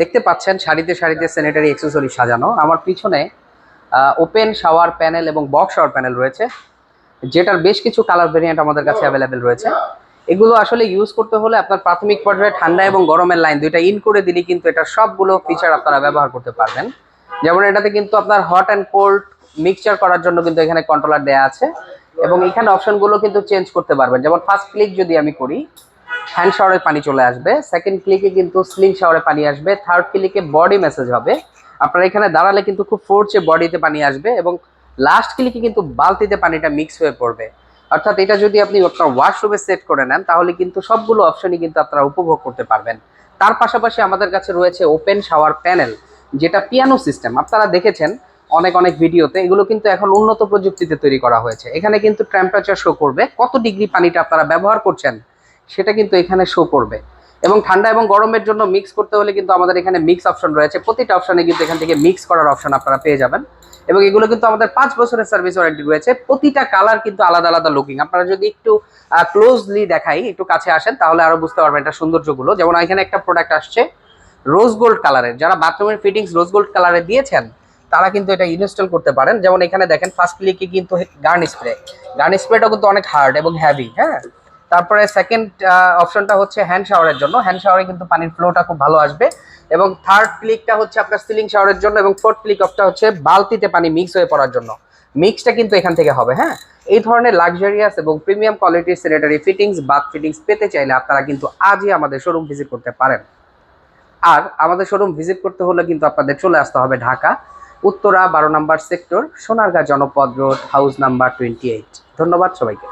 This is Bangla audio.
দেখতে পাচ্ছেন সারিতে সারিতে স্যানিটারি অ্যাক্সেসরি সাজানো। আমার পিছনে ওপেন শাওয়ার প্যানেল এবং বক্স শাওয়ার প্যানেল রয়েছে, যেটার বেশ কিছু কালার ভেরিয়েন্ট আমাদের কাছে অ্যাভেলেবেল রয়েছে। এগুলো আসলে ইউজ করতে হলে আপনার প্রাথমিক পর্যায়ে ঠান্ডা এবং গরমের লাইন দুইটা ইন করে দিলে কিন্তু এটা সবগুলো ফিচার আপনারা ব্যবহার করতে পারবেন। যেমন এটাতে কিন্তু আপনার হট অ্যান্ড কোল্ড মিক্সচার করার জন্য কিন্তু এখানে কন্ট্রোলার দেওয়া আছে। এবং এখানে অপশনগুলো কিন্তু চেঞ্জ করতে পারবেন। যেমন ফার্স্ট ক্লিক যদি আমি করি হ্যান্ড শাওয়ারে পানি চলে আসবে। সেকেন্ড ক্লিকে কিন্তু স্লিং শাওয়ারে পানি আসবে। থার্ড ক্লিকে বডি মেসেজ হবে। আপনারা এখানে দাঁড়ালে কিন্তু খুব ফোর্সে বডিতে পানি আসবে এবং লাস্ট ক্লিকে কিন্তু বালতিতে পানিটা মিক্স হয়ে পড়বে। অর্থাৎ এটা যদি আপনি আপনার ওয়াশরুমে সেট করে নেন, তাহলে কিন্তু সবগুলো অপশনই কিন্তু আপনারা উপভোগ করতে পারবেন। তার পাশাপাশি আমাদের কাছে রয়েছে ওপেন শাওয়ার প্যানেল যেটা পিয়ানো সিস্টেম আপনারা দেখেছেন অনেক অনেক ভিডিওতে এগুলো কিন্তু এখন উন্নত প্রযুক্তিতে তৈরি করা হয়েছে। এখানে কিন্তু টেম্পারেচার শো করবে। কত ডিগ্রি পানিটা আপনারা ব্যবহার করছেন? সেটা কিন্তু এখানে শো করবে। এবং ঠান্ডা এবং গরমের জন্য মিক্স করতে হলে কিন্তু আমাদের এখানে মিক্স অপশন রয়েছে। প্রতিটা অপশনে কিন্তু এখান থেকে মিক্স করার অপশন আপনারা পেয়ে যাবেন। এবং এগুলো কিন্তু আমাদের পাঁচ বছরের সার্ভিস ওয়ারেন্টি রয়েছে। প্রতিটা কালার কিন্তু আলাদা আলাদা লুকিং আপনারা যদি একটু ক্লোজলি দেখাই, একটু কাছে আসেন, তাহলে আরও বুঝতে পারবেন এটা সৌন্দর্যগুলো। যেমন এখানে একটা প্রোডাক্ট আসছে রোজ গোল্ড কালারের যারা বাথরুমের ফিটিংস রোজ গোল্ড কালারে দিয়েছেন, তারা কিন্তু এটা ইনস্টল করতে পারেন। যেমন এখানে দেখেন ফার্স্ট ক্লিকে কিন্তু গার্ন স্প্রে গার্ন স্প্রেটা কিন্তু অনেক হার্ড এবং হ্যাভি হ্যাঁ? তারপরে সেকেন্ড অপশনটা হচ্ছে হ্যান্ড শাওয়ারের জন্য। হ্যান্ড শাওয়ারে কিন্তু পানির ফ্লোটা খুব ভালো আসবে। এবং থার্ড ক্লিকটা হচ্ছে আপনার সিলিং শাওয়ারের জন্য, এবং ফোর্থ ক্লিক অফটা হচ্ছে বালতিতে পানি মিক্স হয়ে পড়ার জন্য। মিক্সটা কিন্তু এখান থেকে হবে হ্যাঁ? এই ধরনের লাক্সারিয়াস এবং প্রিমিয়াম কোয়ালিটির স্যানিটারি ফিটিংস বাথ ফিটিংস পেতে চাইলে আপনারা কিন্তু আজই আমাদের শোরুম ভিজিট করতে পারেন। আর আমাদের শোরুম ভিজিট করতে হলে কিন্তু আপনাদের চলে আসতে হবে ঢাকা, উত্তরা বারো number sector Sonargaon Janapath road house number twenty eight ধন্যবাদ সবাইকে।